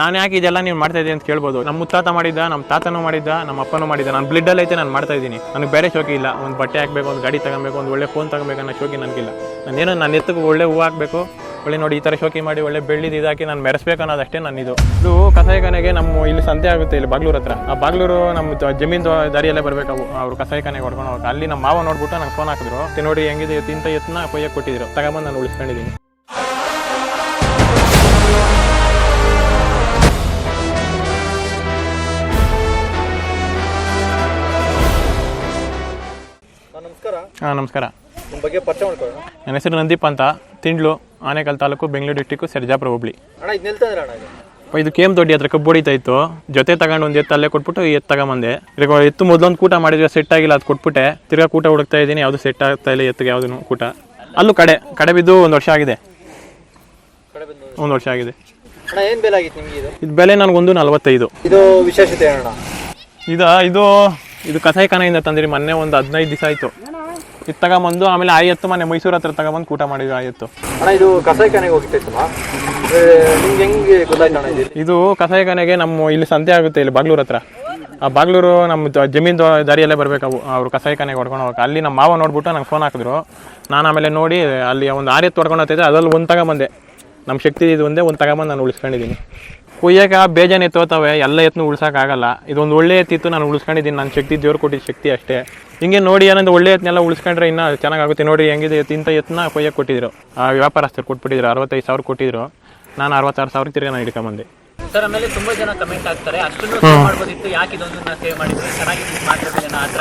ನಾನು ಯಾಕೆ ಇದೆಲ್ಲ ನೀವು ಮಾಡ್ತಾ ಇದ್ದೀನಿ ಅಂತ ಕೇಳ್ಬೋದು. ನಮ್ಮ ಮುತ್ತಾತ ಮಾಡಿದ್ದ ನಮ್ಮ ತಾತನೂ ಮಾಡಿದ್ದ ನಮ್ಮ ಅಪ್ಪನೂ ಮಾಡಿದ್ದ. ನಾನು ಬ್ಲಡ್ಡಲ್ಲಿ ಐತೆ ನಾನು ಮಾಡ್ತಾ ಇದ್ದೀನಿ. ನನಗೆ ಬೇರೆ ಶೋಕಿ ಇಲ್ಲ. ಒಂದು ಬಟ್ಟೆ ಹಾಕಬೇಕು, ಒಂದು ಗಾಡಿ ತಗೊಬೇಕು, ಒಂದು ಒಳ್ಳೆ ಫೋನ್ ತಗೊಬೇಕು ಅನ್ನೋ ಶೋಕಿ ನನಗಿಲ್ಲ. ನಾನೇನೋ ನನ್ನ ಎತ್ತಕ್ಕೆ ಒಳ್ಳೆ ಹೂವು ಹಾಕಬೇಕು, ಒಳ್ಳೆ ನೋಡಿ ಈ ಥರ ಶೋಕಿ ಮಾಡಿ, ಒಳ್ಳೆ ಬೆಳ್ಳಿದು ಇದಾಕಿ ನಾನು ಮೆರೆಸ್ಬೇಕು ಅನ್ನೋದಷ್ಟೇ ನನ್ನ ಇದು ಇದು ಕಸಾಯಿಖಾನೆಗೆ ನಮ್ಮ ಇಲ್ಲಿ ಸಂತೆ ಆಗುತ್ತೆ, ಇಲ್ಲಿ ಬಾಗ್ಲೂರ್ ಹತ್ರ. ಆ ಬಾಗ್ಲೂರು ನಮ್ಮ ಜಮೀನು ದಾರಿಯಲ್ಲೇ ಬರಬೇಕು ಅವು. ಅವ್ರು ಕಸಾಯಿಖಾನೆಗೆ ಹೊಡ್ಕೊಂಡು ಹೋಗ್ತಾರೆ ಅಲ್ಲಿ ನಮ್ಮ ಮಾವ ನೋಡ್ಬಿಟ್ಟು ನಂಗೆ ಫೋನ್ ಹಾಕಿದ್ರು. "ಮತ್ತೆ ನೋಡಿ ಹೆಂಗಿದೆ ಇಂಥ ಎತ್ತನ ಕೊಯ್ಯಕ್ಕೆ ಕೊಟ್ಟಿದ್ರು. ತಗೊಂಬಂದು ನಾನು ಉಳಿಸ್ಕೊಂಡಿದ್ದೀನಿ. ಹಾಂ ನಮಸ್ಕಾರ. ನಿಮ್ಮ ಬಗ್ಗೆ ಪರಿಚಯ ಮಾಡ್ಕೊಳ್ಳೋಣ ನನ್ನ ಹೆಸರು ನಂದೀಪ್ ಅಂತ. ತಿಂಡ್ಲು ಆನೇಕಲ್ ತಾಲೂಕು ಬೆಂಗಳೂರು ಡಿಸ್ಟಿಕ್ಕು ಸರ್ಜಾಪುರ ಹುಬ್ಳಿ. ಅಣ್ಣ ಇದು ನಿಲ್ತಂದ್ರೆ ಅಣ್ಣ ಇದು? ಅಪ್ಪ ಇದು ಕೇಮ್ ದೊಡ್ಡಿ ಹತ್ರ ಕಬ್ಬು ಹೊಡಿತಾ ಇತ್ತು. ಜೊತೆ ತಗೊಂಡು ಒಂದು ಎತ್ತು ಅಲ್ಲೇ ಕೊಟ್ಬಿಟ್ಟು ಎತ್ತು ತಗೊಂಬಂದೆ. ಈಗ ಎತ್ತು ಮೊದಲೊಂದು ಕೂಟ ಮಾಡಿದ್ರೆ ಸೆಟ್ ಆಗಿಲ್ಲ ಅದು ಕೊಟ್ಬಿಟ್ಟೆ. ತಿರ್ಗಾ ಕೂಟ ಹುಡುಕ್ತಾ ಇದ್ದೀನಿ ಯಾವುದು ಸೆಟ್ ಆಗ್ತಾ ಇಲ್ಲ ಎತ್ತಿಗೆ ಯಾವುದೂ ಕೂಟ. ಅಲ್ಲೂ ಕಡೆ ಕಡೆ ಬಿದ್ದು ಒಂದು ವರ್ಷ ಆಗಿದೆ. ಒಂದು ವರ್ಷ. ಆಗಿದೆ. ಅಣ್ಣ ಏನು ಬೆಲೆ ಆಗಿತ್ತು ನಿಮಗೆ ಇದು? ಇದು ಬೆಲೆ ನನಗೊಂದು ನಲ್ವತ್ತೈದು. ಇದು ವಿಶೇಷತೆ ಅಣ್ಣ. ಇದು ಇದು ಇದು ಕಸಾಯಿಖಾನೆಯಿಂದ ತಂದಿರಿ ಮೊನ್ನೆ ಒಂದು ಹದಿನೈದು ದಿವಸ ಆಯಿತು. ಇದು ತಗೊಂಬಂದು ಆಮೇಲೆ ಆ ಎತ್ತು ಮನೆ ಮೈಸೂರು ಹತ್ರ ತಗೊಂಬಂದು ಕೂಟ ಮಾಡಿದ್ರು ಆ ಎತ್ತು ಅಣ್ಣ ಇದು ಕಸಾಯಿಖಾನೆಗೆ ಹೋಗಿತ್ತೈತಲ್ಲ ನಿಮ್ಗೆ ಹೆಂಗೆ ಗೊತ್ತಾಯ್ತು ಅಣ್ಣ ಇದು? ಇದು ಕಸಾಯಿಖಾನೆಗೆ ನಮ್ಮ ಇಲ್ಲಿ ಸಂತೆ ಆಗುತ್ತೆ ಇಲ್ಲಿ ಬಾಗ್ಲೂರ್ ಹತ್ರ. ಆ ಬಾಗ್ಲೂರು ನಮ್ಮ ಜಮೀನ್ ದಾರಿಯಲ್ಲೇ ಬರಬೇಕು ಅವು ಅವ್ರು ಕಸಾಯಿಖಾನೆಗೆ ಹೊಡ್ಕೊಂಡು ಹೋಗಕ್ಕೆ. ಅಲ್ಲಿ ನಮ್ಮ ಮಾವ ನೋಡ್ಬಿಟ್ಟು ನಂಗೆ ಫೋನ್ ಹಾಕಿದ್ರು. ನಾನು ಆಮೇಲೆ ನೋಡಿ ಅಲ್ಲಿ ಒಂದು ಆರ್ಯತ್ತು ಹೊಡ್ಕೊಂಡು ಹೋಗ್ತೈತೆ ಅದ್ರಲ್ಲಿ ಒಂದು ತಗೊಂಬಂದೆ. ನಮ್ಮ ಶಕ್ತಿ ಇದು ಒಂದೇ ಒಂದು ತಗೊಂಬಂದು ನಾನು ಉಳಿಸ್ಕೊಂಡಿದ್ದೀನಿ. ಕುಯ್ಯಕ್ಕೆ ಬೇಜಾನ್ ಎತ್ತೋತವೆ ಎಲ್ಲ ಎತ್ತನ್ನು ಉಳ್ಸೋಕ್ಕಾಗಲ್ಲ ಇದೊಂದು ಒಳ್ಳೆ ಎತ್ತಿತ್ತು ನಾನು ಉಳಿಸ್ಕೊಂಡಿದ್ದೀನಿ. ನನ್ನ ಶಕ್ತಿ ದೇವ್ರು ಕೊಟ್ಟಿದ್ದ ಶಕ್ತಿ ಅಷ್ಟೇ. ಹಿಂಗೆ ನೋಡಿ ಏನಂದ್ರೆ ಒಳ್ಳೆ ಎತ್ತನ್ನೆಲ್ಲ ಉಳಿಸ್ಕೊಂಡ್ರೆ ಇನ್ನೂ ಚೆನ್ನಾಗಾಗುತ್ತೆ. ನೋಡಿ ಹೆಂಗಿದೆ ಎತ್ತು ಇಂಥ ಎತ್ತನ್ನ ಕೊಯ್ಯಕ್ಕೆ ಕೊಟ್ಟಿದ್ರು. ಆ ವ್ಯಾಪಾರಸ್ಥರು ಕೊಟ್ಬಿಟ್ಟಿದ್ರು ಅರವತ್ತೈದು ಸಾವಿರ ಕೊಟ್ಟಿದ್ರು. ನಾನು ಅರವತ್ತಾರು ಸಾವಿರ ತಿರ್ಗಿ ನಾನು ಹಿಡ್ಕೊಂಬಂದೆ ಸರ್ ಆಮೇಲೆ ತುಂಬಾ ಜನ ಕಮೆಂಟ್ ಆಗ್ತಾರೆ ಅಷ್ಟನ್ನು ಸೇವ್ ಮಾಡ್ಬೋದಿತ್ತು. ಯಾಕೆ ಇದೊಂದನ್ನ ಸೇವ್ ಮಾಡಿದ್ರೆ? ಚೆನ್ನಾಗಿ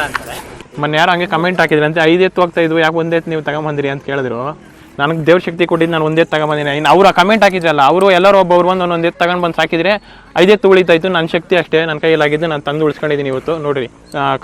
ಅಂತಾರೆ. ಮೊನ್ನೆ ಯಾರು ಹಂಗೆ ಕಮೆಂಟ್ ಹಾಕಿದ್ರಂತೆ ಅಂತ ಐದು ಎತ್ತು ಹೋಗ್ತಾ ಇದ್ವು. ಯಾಕೆ ಒಂದೇ ನೀವು ತಗೊಂಬಂದಿರಿ ಅಂತ ಕೇಳಿದ್ರು. ನನಗೆ ದೇವ್ರ ಶಕ್ತಿ ಕೊಟ್ಟಿದ್ದು ನಾನು ಒಂದೇ ತಗೊಂಬಂದಿನಿ ಇನ್ನು ಅವರು ಕಮೆಂಟ್ ಹಾಕಿದ್ರಲ್ಲ, ಅವರು ಎಲ್ಲರೂ ಒಬ್ಬೊಬ್ರು ಒಂದು ಒಂದೊಂದು ಎತ್ತು ತಗೊಂಡು ಬಂದು ಸಾಕಿದ್ರೆ ಐದೇ ತುಳಿತಾಯಿತು ನನ್ನ ಶಕ್ತಿ ಅಷ್ಟೇ ನನ್ನ ಕೈಯಲ್ಲಾಗಿದ್ದು ನಾನು ತಂದು ಉಳಿಸ್ಕೊಂಡಿದ್ದೀನಿ ಇವತ್ತು, ನೋಡಿರಿ.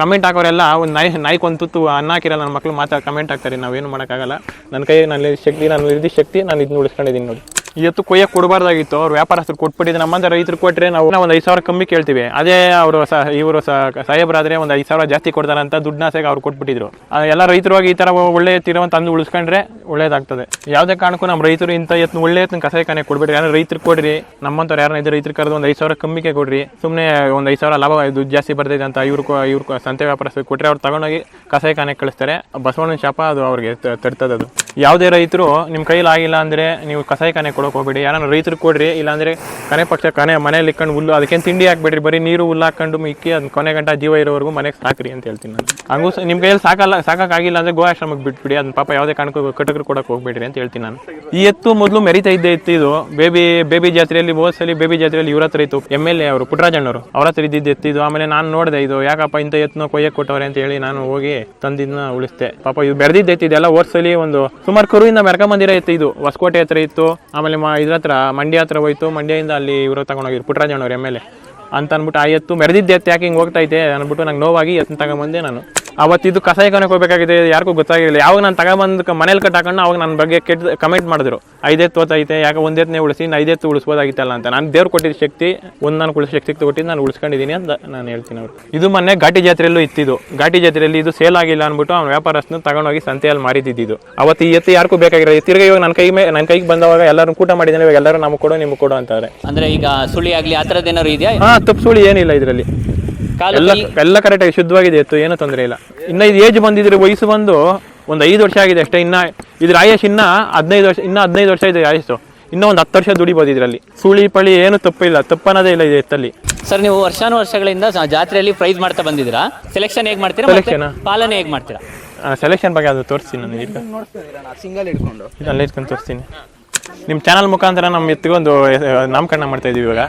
ಕಮೆಂಟ್ ಹಾಕೋರೆಲ್ಲ ಒಂದು ನಾಯಿ ನಾಯ್க்கு ಒಂದು ತುತ್ತು ಅನ್ನ ಹಾಕಿರಲ್ಲ ನನ್ನ ಮಕ್ಕಳು ಮಾತಾ ಕಮೆಂಟ್ ಹಾಕ್ತಾರೆ, ನಾವೇನು ಮಾಡೋಕ್ಕಾಗಲ್ಲ. ನನ್ನ ಕೈ ನನ್ನ ಶಕ್ತಿ, ನಾನು ಇರಿದ ಶಕ್ತಿ, ನಾನು ಇದನ್ನ ಉಳಿಸ್ಕೊಂಡಿದ್ದೀನಿ ನೋಡಿ ಎತ್ತು ಕೊಯ್ಯಕ್ಕೆ ಕೊಡಬಾರ್ದಾಗಿತ್ತು. ಅವ್ರು ವ್ಯಾಪಾರಸ್ಥರು ಕೊಟ್ಬಿಟ್ಟಿದ್ದು ನಮ್ಮಂತ ರೈತರು ಕೊಟ್ಟರೆ ನಾವು ಒಂದು ಐದು ಸಾವಿರ ಕಮ್ಮಿ ಕೇಳ್ತೀವಿ. ಅದೇ ಅವರು ಸ, ಇವರು ಸಾಹೇಬ್ರಾದ್ರೆ ಒಂದು ಐದು ಸಾವಿರ ಜಾಸ್ತಿ ಕೊಡ್ತಾರೆ ಅಂತ ದುಡ್ಡಾಸೆಗೆ ಅವ್ರು ಕೊಟ್ಬಿಟ್ಟಿದ್ರು. ಎಲ್ಲ ರೈತರವಾಗಿ ಈ ಥರ ಒಳ್ಳೆ ತಿರುವಂತ ತಂದು ಉಳಿಸ್ಕೊಂಡ್ರೆ ಒಳ್ಳೇದಾಗ್ತದೆ. ಯಾವುದೇ ಕಾರಣಕ್ಕೂ ನಮ್ಮ ರೈತರು ಇಂಥ ಎತ್ತು ಒಳ್ಳೆ ಎತ್ತಿನ ಕಸಾಯ ಕಾನೆ ಕೊಡ್ಬೇಡಿ ಯಾರು ರೈತರು ಕೊಡ್ರಿ, ನಮ್ಮಂಥವ್ರು ಯಾರು ಇದ್ರೆ ರೈತರು ಕರೆದು ಒಂದು ಐದು ಸಾವಿರ ಕಮ್ಮಿಗೆ ಕೊಡ್ರಿ. ಸುಮ್ಮನೆ ಒಂದು ಐದು ಸಾವಿರ ಲಾಭ, ದುಡ್ಡು ಜಾಸ್ತಿ ಬರ್ತೈತೆ ಅಂತ ಇವ್ರು ಇವ್ರು ಸಂತೆ ವ್ಯಾಪಾರಸ್ಥರು ಕೊಟ್ಟರೆ ಅವ್ರು ತಗೊಂಡೋಗಿ ಕಸಾಯಿಖಾನೆಗೆ ಕಳಿಸ್ತಾರೆ. ಬಸವಣ್ಣನ ಶಾಪ ಅದು ಅವ್ರಿಗೆ ತ- ತಡ್ತದೆ ಅದು. ಯಾವುದೇ ರೈತರು ನಿಮ್ಮ ಕೈಲಾಗಿಲ್ಲ ಅಂದರೆ ನೀವು ಕಸಾಯಿಖಾನೆ ಕೊಡೋಕೆ ಹೋಗ್ಬೇಡಿ. ಯಾರನ್ನ ರೈತರಿಗೆ ಕೊಡ್ರಿ, ಇಲ್ಲಾಂದರೆ ಕನೆ ಪಕ್ಷ ಕನೆ ಮನೇಲಿ ಇಕ್ಕೊಂಡು ಹುಲ್ಲು, ಅದಕ್ಕೇನು ತಿಂಡಿ ಹಾಕ್ಬೇಡ್ರಿ, ಬರೀ ನೀರು ಹುಲ್ಲು ಹಾಕೊಂಡು ಮಿಕ್ಕಿ ಅದನ್ನ ಕೊನೆ ಗಂಟ ಜೀವ ಇರೋವರೆಗೂ ಮನೆಗೆ ಸಾಕ್ರಿ ಅಂತ ಹೇಳ್ತೀನಿ ನಾನು. ಹಂಗೂ ನಿಮ್ಮ ಕೈಯಲ್ಲಿ ಸಾಕಲ್ಲ ಸಾಕಾಗಿಲ್ಲ ಅಂದರೆ ಗೋ ಆಶ್ರಮಕ್ಕೆ ಬಿಟ್ಬಿಡಿ ಅದನ್ನ ಪಾಪ ಯಾವುದೇ ಕಾರಣಕ್ಕೂ ಕಟಕರು ಕೊಡೋಕೆ ಹೋಗ್ಬೇಡ್ರಿ ಅಂತ ಹೇಳ್ತೀನಿ ನಾನು. ಈ ಎತ್ತು ಮೊದಲು ಮೆರಿತಾ ಇದ್ದೇ ಇತ್ತು ಇದು. ಬೇಬಿ ಬೇಬಿ ಜಾತ್ರೆಯಲ್ಲಿ, ಹೋದ್ಸಲಿ ಬೇಬಿ ಜಾತ್ರೆಯಲ್ಲಿ ಇವ್ರ ಹತ್ರ ಇತ್ತು. ಎಂ ಎಲ್ ಎ ಅವರು ಪುಟ್ಟರಾಜಣ್ಣವರು ಅವ್ರ ಹತ್ರ ಇದ್ದಿದ್ದು ಎತ್ತಿದ್ದು ಆಮೇಲೆ ನಾನು ನೋಡಿದೆ, ಇದು ಯಾಕಪ್ಪ ಇಂಥ ಎತ್ತನ ಕೊಯ್ಯಕ್ಕೆ ಕೊಟ್ಟವ್ರೆ ಅಂತ ಹೇಳಿ ನಾನು ಹೋಗಿ ತಂದಿದ್ದನ್ನ ಉಳಿಸ್ತೆ ಪಾಪ ಇದು ಬೆರೆದಿದ್ದೆ ಇದೆಲ್ಲ ಹೋದ್ಸಲಿ ಒಂದು ಸುಮಾರು ಕರುವಿಂದ ಮೆರ್ಕೊಂಬಂದಿರ ಇತ್ತು ಇದು. ಹೊಸಕೋಟೆ ಹತ್ರ ಇತ್ತು. ಆಮೇಲೆ ಮ ಇದ್ರ ಹತ್ರ, ಮಂಡ್ಯ ಹತ್ರ ಹೋಯ್ತು. ಮಂಡ್ಯದಿಂದ ಅಲ್ಲಿ ಇವರು ತಗೊಂಡೋಗಿದ್ರು ಪುಟ್ಟರಾಜಣ್ಣವ್ರು ಎಂ ಎಲ್ ಎ ಅಂತ ಅಂದ್ಬಿಟ್ಟು, ಆ ಎತ್ತು ಮೆರೆದಿದ್ದೆ ಎತ್ತು ಯಾಕೆ ಹಿಂಗೆ ಹೋಗ್ತಾ ಇದೆ? ಅಂದ್ಬಿಟ್ಟು ನಂಗೆ ನೋವಾಗಿ ಎತ್ತನ್ನು ತಗೊಂಬಂದೆ ನಾನು. ಅವತ್ತಿದ್ದು ಕಸಾಯಿಖಾನೆಗೆ ಹೋಗಬೇಕಾಗಿದೆ ಯಾರಿಗೂ ಗೊತ್ತಾಗಿರಲಿಲ್ಲ. ಯಾವಾಗ ನಾನು ತಗೊಬಂದು ಮನೇಲಿ ಕಟ್ಟಾಕೊಂಡು ಅವಾಗ ನನ್ನ ಬಗ್ಗೆ ಕೆಟ್ಟ ಕಮೆಂಟ್ ಮಾಡಿದ್ರು. ಐದೆತ್ತು ತೋತೈತೆ ಯಾಕೆ ತನೇ ಉಳಿಸಿ ಇನ್ನು ಐದೆತ್ತು ಉಳಿಸ್ಬೋದಾಗಿತ್ತಲ್ಲ ಅಂತ. ನಾನು ದೇವ್ರು ಕೊಟ್ಟಿದ್ದ ಶಕ್ತಿ ಒಂದು ನಾನು ಉಳಿಸೋ ಶಕ್ತಿ ಕೊಟ್ಟಿದ್ದು ನಾನು ಉಳಿಸ್ಕೊಂಡಿದ್ದೀನಿ ಅಂತ ನಾನು ಹೇಳ್ತೀನಿ ಅವರು ಇದು ಮೊನ್ನೆ ಘಾಟಿ ಜಾತ್ರೆಯಲ್ಲೂ ಇತ್ತಿದ್ದು. ಘಾಟಿ ಜಾತ್ರೆಯಲ್ಲಿ ಇದು ಸೇಲ್ ಆಗಿಲ್ಲ ಅಂದ್ಬಿಟ್ಟು ಅವ್ನು ವ್ಯಾಪಾರಸ್ಥನ ತಗೊಂಡೋಗಿ ಸಂತೆಯಲ್ಲಿ ಮಾರಿದ್ದಿದ್ದು ಅವತ್ತು ಈ ಎತ್ತು ಯಾರಿಗೂ ಬೇಕಾಗಿರೋ ತಿರ್ಗಿ ಇವಾಗ ನನ್ನ ಕೈ ಮೇಲೆ ನನ್ನ ಕೈಗೆ ಬಂದವಾಗ ಎಲ್ಲರೂ ಕೂಟ ಮಾಡಿದ್ದಾನೆ ಇವಾಗ ಎಲ್ಲರೂ ನಮಗೆ ಕೊಡು ನಿಮ್ಗೆ ಕೊಡು ಅಂತಾರೆ. ಅಂದರೆ ಈಗ ಸುಳಿ ಆಗಲಿ ಆ ಥರದ್ದು ಏನಾದ್ರು ಇದೆಯಾ? ಹಾಂ ತಪ್ಪು ಸುಳಿ ಏನಿಲ್ಲ ಇದರಲ್ಲಿ. ಎಲ್ಲ ಕರೆಕ್ಟ್ ಎಲ್ಲ ಕರೆಕ್ಟಾಗಿ ಶುದ್ಧವಾಗಿದೆ ಇತ್ತು ಏನೂ ತೊಂದರೆ ಇಲ್ಲ. ಇನ್ನ ಇದು ಏಜ್ ಬಂದಿದ್ರೆ ವಯಸ್ಸು ಬಂದು ಒಂದು ಐದು ವರ್ಷ ಆಗಿದೆ ಅಷ್ಟೇ ಇನ್ನ ಇದ್ರ ಆಯಸ್ ಇನ್ನ ಹದಿನೈದು ವರ್ಷ ಇನ್ನ ಹದಿನೈದು ವರ್ಷ ಇದೆ ಆಯಸ್ಸು. ಇನ್ನೂ ಒಂದು ಹತ್ತು ವರ್ಷ ದುಡಿಬೋದು ಇದರಲ್ಲಿ. ಸುಳಿ ಪಳಿ ಏನು ತಪ್ಪಿಲ್ಲ ತಪ್ಪನದೇ ಇಲ್ಲ ಇದೆ ಎತ್ತಲ್ಲಿ. ಸರ್ ನೀವು ವರ್ಷಾನು ವರ್ಷಗಳಿಂದ ಜಾತ್ರೆಯಲ್ಲಿ ಪ್ರೈಸ್ ಮಾಡ್ತಾ ಬಂದಿದ್ರಾ ಸೆಲೆಕ್ಷನ್ ಹೇಗೆ ಮಾಡ್ತೀರಾ ಮತ್ತೆ Selection ಆ? ಪಾಲನೆ ಹೇಗೆ ಮಾಡ್ತೀರಾ? ಸೆಲೆಕ್ಷನ್ ಬಗ್ಗೆ ಅದು ತೋರಿಸ್ತೀನಿ ನಾನು ಈಗ. ಸಿಂಗಲ್ ಹಿಡ್ಕೊಂಡು. ಇಟ್ಕೊಂಡು ತೋರಿಸ್ತೀನಿ. ನಿಮ್ಮ ಚಾನಲ್ ಮುಖಾಂತರ ನಮ್ಮ ಎತ್ತಿಗೊಂದು ನಾಮಕರಣ ಮಾಡ್ತಾ ಇದೀವಿ ಇವಾಗ.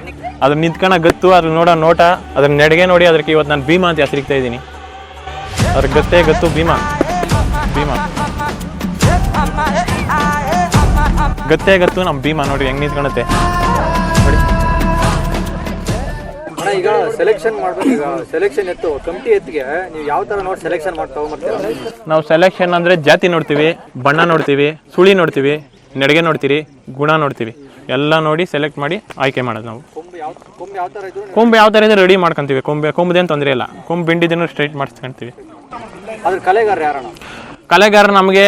ಅದನ್ನ ನಿಂತ್ಕೊಂಡ ಗತ್ತು ಅದ್ರ ನೋಡೋ ನೋಟ ಅದ್ರ ನೆಡೆಗೆ ನೋಡಿ ಅದಕ್ಕೆ ಇವತ್ತು ನಾನು ಭೀಮಾ ಅಂತ ಹೆಸರಿಗ್ತಾ ಇದ್ದೀನಿ ಅದ್ರ ಗತ್ತೇ ಗತ್ತು ಭೀಮಾ. ಭೀಮಾ. ಗತ್ತೇ ಗತ್ತು ನಮ್ಮ ಭೀಮಾ ನೋಡಿ ಹೆಂಗ್ ನಿಂತ್ಕೊಳತ್ತೆ ನೋಡಿ. ಈಗ ಸೆಲೆಕ್ಷನ್ ಮಾಡ್ಬೇಕು ಈಗ ಸೆಲೆಕ್ಷನ್ ಎತ್ತು. ಕಮಿಟಿ ಎತ್ತಿಗೆ ನೀವು ಯಾವ ತರ ನೋಡಿ ಸೆಲೆಕ್ಷನ್ ಮಾಡಿ ನಾವು ಸೆಲೆಕ್ಷನ್ ಅಂದ್ರೆ ಜಾತಿ ನೋಡ್ತೀವಿ ಬಣ್ಣ ನೋಡ್ತೀವಿ ಸುಳಿ ನೋಡ್ತೀವಿ. ನೆಡೆಗೆ ನೋಡ್ತೀರಿ ಗುಣ ನೋಡ್ತೀವಿ. ಎಲ್ಲ ನೋಡಿ ಸೆಲೆಕ್ಟ್ ಮಾಡಿ ಆಯ್ಕೆ ಮಾಡೋದು ನಾವು. ಕೊಂಬೆ ಯಾವ ಥರ ಇದ್ರೆ ರೆಡಿ ಮಾಡ್ಕೊಂತೀವಿ. ಕೊಂಬೆ ಕೊಂಬದೇನು ತೊಂದರೆ ಇಲ್ಲ. ಕೊಂಬು ಬಿಂಡಿದೇನು ಸ್ಟ್ರೈಟ್ ಮಾಡಿಸ್ಕೊಂತೀವಿ. ಕಲೆಗಾರ ನಮಗೆ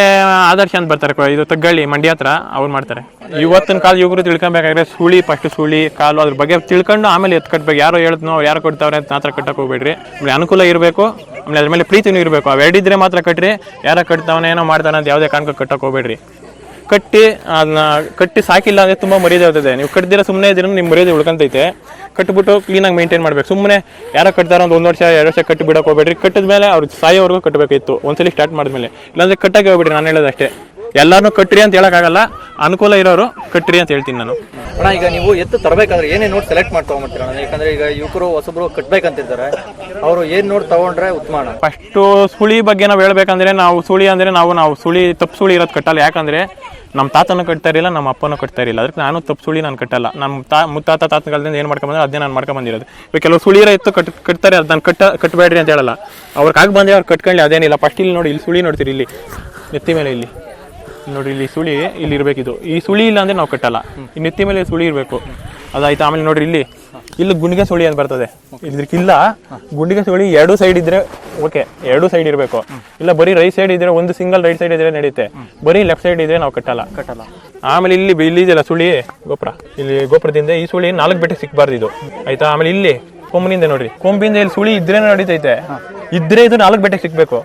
ಆದರ್ಶ ಅಂತ ಬರ್ತಾರೆ ಇದು ತಗ್ಗಳ್ಳಿ ಮಂಡ್ಯ ಹತ್ರ ಅವ್ರು ಮಾಡ್ತಾರೆ. ಇವತ್ತಿನ ಕಾಲ ಯುಗರು ತಿಳ್ಕೊಬೇಕಾದ್ರೆ ಸುಳಿ ಫಸ್ಟ್ ಸುಳಿ ಕಾಲು ಅದ್ರ ಬಗ್ಗೆ ತಿಳ್ಕೊಂಡು ಆಮೇಲೆ ಎತ್ ಕಟ್ಬೇಕು. ಯಾರೋ ಹೇಳಿದ್ನೋ ಯಾರು ಕೊಡ್ತಾವ್ರೆ ಅಂತ ಮಾತ್ರ ಕಟ್ಟಕ್ಕೆ ಹೋಗ್ಬೇಡ್ರಿ. ಆಮೇಲೆ ಅನುಕೂಲ ಇರಬೇಕು. ಆಮೇಲೆ ಅದ್ರ ಮೇಲೆ ಪ್ರೀತಿನೂ ಇರಬೇಕು. ಅವೆರಡಿದ್ರೆ ಮಾತ್ರ ಕಟ್ರಿ ಯಾರೋ ಕಟ್ತಾವನೆ ಏನೋ ಮಾಡ್ತಾನೆ ಅಂತ ಯಾವುದೇ ಕಾರಣಕ್ಕೆ ಕಟ್ಟಕ್ಕೆ ಹೋಗ್ಬೇಡ್ರಿ. ಕಟ್ಟಿ, ಅದನ್ನ ಕಟ್ಟಿ ಸಾಕಿಲ್ಲ ಅಂದರೆ ತುಂಬ ಮರ್ಯಾದೆ ನೀವು ಕಟ್ಟಿದ್ರೆ ಸುಮ್ಮನೆ ಇದ್ರೆ ನಿಮ್ಮ ಮರ್ಯಾದೆ ಉಳ್ಕೊಂತೈತೆ. ಕಟ್ಬಿಟ್ಟು ಕ್ಲೀನಾಗಿ ಮೇಂಟೈನ್ ಮಾಡ್ಬೇಕು. ಸುಮ್ಮನೆ ಯಾರೋ ಕಟ್ತಾರ ಒಂದು ಒಂದು ವರ್ಷ, ಎರಡು ವರ್ಷ ಕಟ್ಟಿ ಬಿಡಕ್ಕೆ ಹೋಗ್ಬೇಡ್ರಿ. ಕಟ್ಟಿದ ಮೇಲೆ ಅವ್ರು ಸಾಯೋವರೆಗೂ ಕಟ್ಟಬೇಕಿತ್ತು ಒಂದ್ಸಲಿ ಸ್ಟಾರ್ಟ್ ಮಾಡಿದ್ಮೇಲೆ. ಇಲ್ಲಾಂದ್ರೆ ಕಟ್ಟಾಗಿ ಹೋಗ್ಬಿಡ್ರಿ, ನಾನು ಹೇಳೋದು ಅಷ್ಟೇ. ಎಲ್ಲಾರನ್ನೂ ಕಟ್ರಿ ಅಂತ ಹೇಳೋಕ್ಕಾಗಲ್ಲ. ಅನುಕೂಲ ಇರೋರು ಕಟ್ರಿ ಅಂತ ಹೇಳ್ತೀನಿ ನಾನು. ಅಣ್ಣ ಈಗ ನೀವು ಎತ್ತು ತರಬೇಕಾದ್ರೆ ಏನೇ ನೋಡಿ ಸೆಲೆಕ್ಟ್ ಮಾಡಿ ಅಣ್ಣ? ಯಾಕಂದ್ರೆ ಈಗ ಯುವಕರು ಹೊಸಬ್ರು ಕಟ್ಬೇಕಂತಿರ್ತಾರೆ. ಅವರು ಏನ್ ನೋಡಿ ತಗೊಂಡ್ರೆ ಉತ್ತಮ ಅಣ್ಣ. ಫಸ್ಟು ಸುಳಿ ಬಗ್ಗೆ ನಾವು ಹೇಳ್ಬೇಕಂದ್ರೆ ನಾವು ಸುಳಿ ಅಂದರೆ ನಾವು ನಾವು ಸುಳಿ ತಪ್ಪು ಸುಳಿ ಇರೋದು ಕಟ್ಟಲ್ಲ. ಯಾಕಂದರೆ ನಮ್ಮ ತಾತನೂ ಕಟ್ತಾ ಇರಲಿಲ್ಲ ನಮ್ಮ ಅಪ್ಪನ ಕಟ್ತಾ ಇರಲಿಲ್ಲ. ಅದಕ್ಕೆ ನಾನು ತಪ್ಪು ಸುಳಿ ನಾನು ಕಟ್ಟಲ್ಲ. ನಮ್ಮ ತಾ ಮುತ್ತಾತ ತಾತನಗಳಿಂದ ಏನು ಮಾಡ್ಕೊಂಬಂದ್ರೆ ಅದನ್ನೇ ನಾನು ಮಾಡ್ಕೊಂಬಂದಿರೋದು ಇವಾಗ ಕೆಲವು ಸುಳಿ ಇರೋ ಎತ್ತು ಕಟ್ ಕಟ್ತಾರೆ ಅದು ನಾನು ಕಟ್ಟ ಕಟ್ಟಬೇಡ್ರಿ ಅಂತ ಹೇಳಲ್ಲ. ಅವ್ರಿಗೆ ಆಗಿ ಬಂದರೆ ಅವ್ರು ಕಟ್ಕೊಳ್ಳಿ ಅದೇನಿಲ್ಲ. ಫಸ್ಟ್ ಇಲ್ಲಿ ನೋಡಿ ಇಲ್ಲಿ ಸುಳಿ ನೋಡ್ತೀರಿ ಇಲ್ಲಿ. ಎತ್ತಿ ಮೇಲೆ ಇಲ್ಲಿ. ನೋಡಿ ಇಲ್ಲಿ ಸುಳಿ ಇಲ್ಲಿ ಇರಬೇಕಿದು. ಈ ಸುಳಿ ಇಲ್ಲ ಅಂದ್ರೆ ನಾವು ಕಟ್ಟಲ್ಲ. ಈ ನೆತ್ತಿ ಮೇಲೆ ಸುಳಿ ಇರಬೇಕು. ಅದಾಯ್ತು? ಆಮೇಲೆ ನೋಡ್ರಿ ಇಲ್ಲಿ. ಇಲ್ಲಿ ಗುಂಡಿಗೆ ಸುಳಿ ಅಂತ ಬರ್ತದೆ. ಇದಕ್ಕಿಲ್ಲ ಗುಂಡಿಗೆ ಸುಳಿ ಎರಡು ಸೈಡ್ ಇದ್ರೆ ಓಕೆ ಎರಡು ಸೈಡ್ ಇರಬೇಕು. ಇಲ್ಲ ಬರೀ ರೈಟ್ ಸೈಡ್ ಇದ್ರೆ ಒಂದು ಸಿಂಗಲ್ ರೈಟ್ ಸೈಡ್ ಇದ್ರೆ ನಡೆಯುತ್ತೆ ಬರೀ ಲೆಫ್ಟ್ ಸೈಡ್ ಇದ್ರೆ ನಾವು ಕಟ್ಟಲ್ಲ. ಕಟ್ಟಲ್ಲ. ಆಮೇಲೆ ಇಲ್ಲಿ ಇಲ್ಲಿ ಇದೆಯಲ್ಲ ಸುಳಿ? ಗೋಪುರ. ಇಲ್ಲಿ ಗೋಪುರದಿಂದ ಈ ಸುಳಿ ನಾಲ್ಕು ಬೆಟ್ಟಕ್ಕೆ ಸಿಕ್ಬಾರ್ದು ಇದು. ಆಯ್ತಾ? ಆಮೇಲೆ ಇಲ್ಲಿ ಕೊಂಬಿನಿಂದ ನೋಡ್ರಿ. ಕೊಂಬಿಂದ ಇಲ್ಲಿ ಸುಳಿ ಇದ್ರೆ ನಡೀತೈತೆ. ಇದ್ರೆ ಇದು ನಾಲ್ಕು ಬೆಟ್ಟಕ್ಕೆ ಸಿಕ್ಬೇಕು.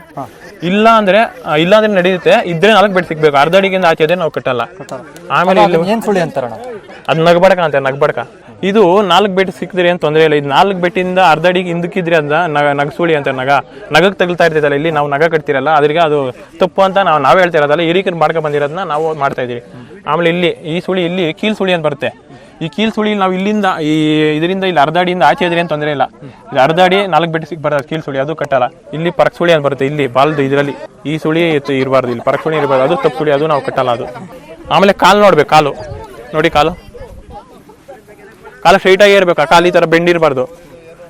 ಇಲ್ಲ ಅಂದ್ರೆ ಇಲ್ಲ ಅಂದ್ರೆ ನಡೆಯುತ್ತೆ. ಇದ್ರೆ ನಾಲ್ಕು ಬೆಡ್ ಸಿಗ್ಬೇಕು. ಅರ್ಧ ಅಡಿಗೆಯಿಂದ ಆಚೆ ಅದೇ ನಾವು ಕಟ್ಟಲ್ಲ. ಆಮೇಲೆ ಇಲ್ಲಿ ಏನ್ ಸುಳಿ ಅಂತಾರಣ? ಅದು ನಗಬಡಕ ಅಂತ ನಗಬಡಕ. ಇದು ನಾಲ್ಕು ಬೆಟ್ ಸಿಕ್ಕಿದ್ರೆ ಏನು ತೊಂದರೆ ಇಲ್ಲ. ಇದು ನಾಲ್ಕು ಬೆಟ್ಟಿಂದ ಅರ್ಧ ಅಡಿಗೆ ಹಿಂದಕ್ಕಿದ್ರೆ ಅದ ನಗ ನಗಸುಳಿ ಅಂತ ನಗ. ನಗಕ್ಕೆ ತಗಲ್ತಾ ಇರ್ತೈತಲ್ಲ ಇಲ್ಲಿ ನಾವು ನಗ ಕಟ್ತಿರಲ್ಲ ಅದ್ರಿಗೆ ಅದು ತಪ್ಪು ಅಂತ ನಾವು ನಾವೇ ಹೇಳ್ತಿರೋದಲ್ಲ ಹಿರಿಕರು ಮಾಡ್ಕೊಂಡ್ ಬಂದಿರೋದನ್ನ ನಾವು ಮಾಡ್ತಾ ಇದೀವಿ ಆಮೇಲೆ ಇಲ್ಲಿ ಈ ಸುಳಿ ಇಲ್ಲಿ ಕೀಲ್ ಸುಳಿ ಅಂತ ಬರುತ್ತೆ. ಈ ಕೀಲ್ ಸುಳಿ ನಾವು ಇಲ್ಲಿಂದ, ಈ ಇದರಿಂದ ಇಲ್ಲಿ ಅರ್ಧ ಅಡಿಯಿಂದ ಆಚೆ ಇದ್ರೆ ಏನು ತೊಂದರೆ ಇಲ್ಲ. ಇಲ್ಲಿ ಅರ್ಧ ಅಡಿ ನಾಲ್ಕು ಬೆಟ್ಟ ಸಿಕ್ ಬರೋದು, ಕೀಲ್ ಸುಳಿ ಅದು ಕಟ್ಟಲ್ಲ. ಇಲ್ಲಿ ಪರಕ್ ಸುಳಿ ಅಂತ ಬರುತ್ತೆ, ಇಲ್ಲಿ ಬಾಲ್ದು ಇದರಲ್ಲಿ. ಈ ಸುಳಿ ಇರಬಾರ್ದು, ಇಲ್ಲಿ ಪರಕ್ ಸುಳಿ ಇರಬಾರ್ದು. ಅದು ತಪ್ಪು ಸುಳಿ, ಅದು ನಾವು ಕಟ್ಟಲ್ಲ ಅದು. ಆಮೇಲೆ ಕಾಲು ನೋಡ್ಬೇಕು, ಕಾಲು. ನೋಡಿ ಕಾಲು. ಕಾಲು ಸ್ಟ್ರೈಟ್ ಆಗಿ ಇರಬೇಕು, ಆ ಕಾಲು ಈ ಥರ ಬೆಂಡಿರಬಾರ್ದು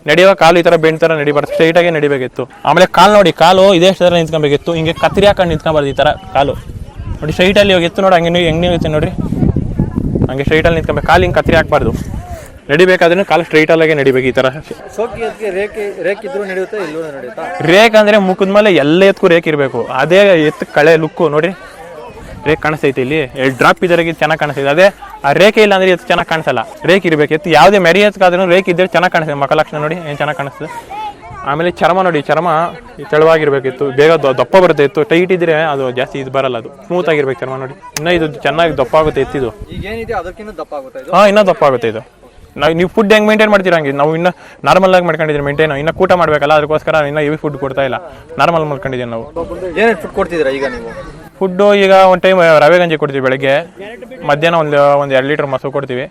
ನಡೆಯುವ ಕಾಲು ಈ ಥರ ಬೆಂಡ್ ಥರ ನಡಿಬಾರ್ದು ಸ್ಟ್ರೈಟ್ ಆಗೇ ನಡಿಬೇಕಿತ್ತು. ಆಮೇಲೆ ಕಾಲು ನೋಡಿ, ಕಾಲು ಇದೇ ಥರ ನಿಂತ್ಕೊಬೇಕಿತ್ತು. ಹಿಂಗೆ ಕತ್ರಿ ಹಾಕೊಂಡು ನಿಂತ್ಕೊಬಾರ್ದು ಈ ಥರ ಕಾಲು. ನೋಡಿ ಸ್ಟ್ರೈಟಲ್ಲಿ ಇವಾಗ ಎತ್ತು ನೋಡಿ, ಹಂಗೆ ಹೆಂಗೆ ನಿಲ್ಲುತ್ತೆ ನೋಡ್ರಿ. ಹಂಗೆ ಸ್ಟ್ರೈಟಲ್ಲಿ ನಿಂತ್ಕೊಬೇಕು ಕಾಲು ಹಿಂಗೆ ಕತ್ರಿ ಹಾಕ್ಬಾರ್ದು. ನಡಿಬೇಕಾದ್ರೆ ಕಾಲು ಸ್ಟ್ರೈಟಲ್ಲಾಗೆ ನಡಿಬೇಕು ಈ ಥರ. ಎತ್ತಿಗೆ ರೇಖೆ ರೇಖೆ ಇದ್ರೂ ನಡೆಯುತ್ತೆ ಇಲ್ಲೂ ನಡೆಯುತ್ತಾ? ರೇಕ್ ಅಂದರೆ ಮುಖದ ಮೇಲೆ ಎಲ್ಲ ಎತ್ತಕ್ಕೂ ರೇಕ್ ಇರಬೇಕು. ಅದೇ ಎತ್ತು ಕಳೆ ಲುಕ್ಕು ನೋಡಿ ರೇಕ್ ಕಾಣಿಸ್ತೈತೆ ಇಲ್ಲಿ. ಎರಡು ಡ್ರಾಪ್ ಇದ್ರೆ ಚೆನ್ನಾಗಿ ಕಾಣಿಸ್ತೈತೆ. ಅದೇ ಆ ರೇಖೆ ಇಲ್ಲ ಅಂದ್ರೆ ಎತ್ತು ಚೆನ್ನಾಗಿ ಕಾಣಿಸಲ್ಲ. ರೇಕ್ ಇರಬೇಕು. ಎತ್ತು ಯಾವುದೇ ಮೆರಿ ಎತ್ತಕ್ಕಾದ್ರೂ ರೇಕ್ ಇದ್ದರೆ ಚೆನ್ನಾಗಿ ಕಾಣಿಸ್ತದೆ ಮಕ್ಕ ಲಕ್ಷಣ ನೋಡಿ ಏನು ಚೆನ್ನಾಗಿ ಕಾಣಿಸ್ತದೆ. ಆಮೇಲೆ ಚರ್ಮ ನೋಡಿ ಚರ್ಮ ತೆಳುವಾಗಿರ್ಬೇಕಿತ್ತು ಬೇಗ ದಪ್ಪ ಬರುತ್ತೆ ಇತ್ತು ಟೈಟ್ ಇದ್ರೆ ಅದು ಜಾಸ್ತಿ ಇದು ಬರಲ್ಲ ಅದು ಸ್ಮೂತ್ ಆಗಿರ್ಬೇಕು ಚರ್ಮ ನೋಡಿ. ಇನ್ನ ಇದು ಚೆನ್ನಾಗಿ ದಪ್ಪ ಆಗುತ್ತೆ ಎತ್ತಿದು. ಹಾ ಇನ್ನೂ ದಪ್ಪ ಆಗುತ್ತೆ ಇದು. ನಾವು ನೀವು ಫುಡ್ ಹೆಂಗೆ ಮೇಂಟೈನ್ ಮಾಡ್ತೀರಾ ಹಂಗೆ? ನಾವು ಇನ್ನೂ ನಾರ್ಮಲ್ ಆಗಿ ಮಾಡ್ಕೊಂಡಿದ್ದೀವಿ ಮೇಂಟೈನ್ ಇನ್ನ ಕೂಟ ಮಾಡಬೇಕಲ್ಲ ಅದಕ್ಕೋಸ್ಕರ ಇನ್ನೂ ಹೆವಿ ಫುಡ್ ಕೊಡ್ತಾ ಇಲ್ಲ. ನಾರ್ಮಲ್ ಮಾಡ್ಕೊಂಡಿದ್ದೀವಿ ನಾವು. ಏನೇನು ಫುಡ್ ಕೊಡ್ತಿದ್ದೀರಾ ಈಗ ನೀವು? ಫುಡ್ಡು ಈಗ ಒಂದು ಟೈಮ್ ರವೆ ಗಂಜಿ ಕೊಡ್ತೀವಿ ಬೆಳಗ್ಗೆ. ಮಧ್ಯಾಹ್ನ ಒಂದು ಒಂದು ಎರಡು ಲೀಟ್ರ್ ಮೊಸರು ಕೊಡ್ತೀವಿ.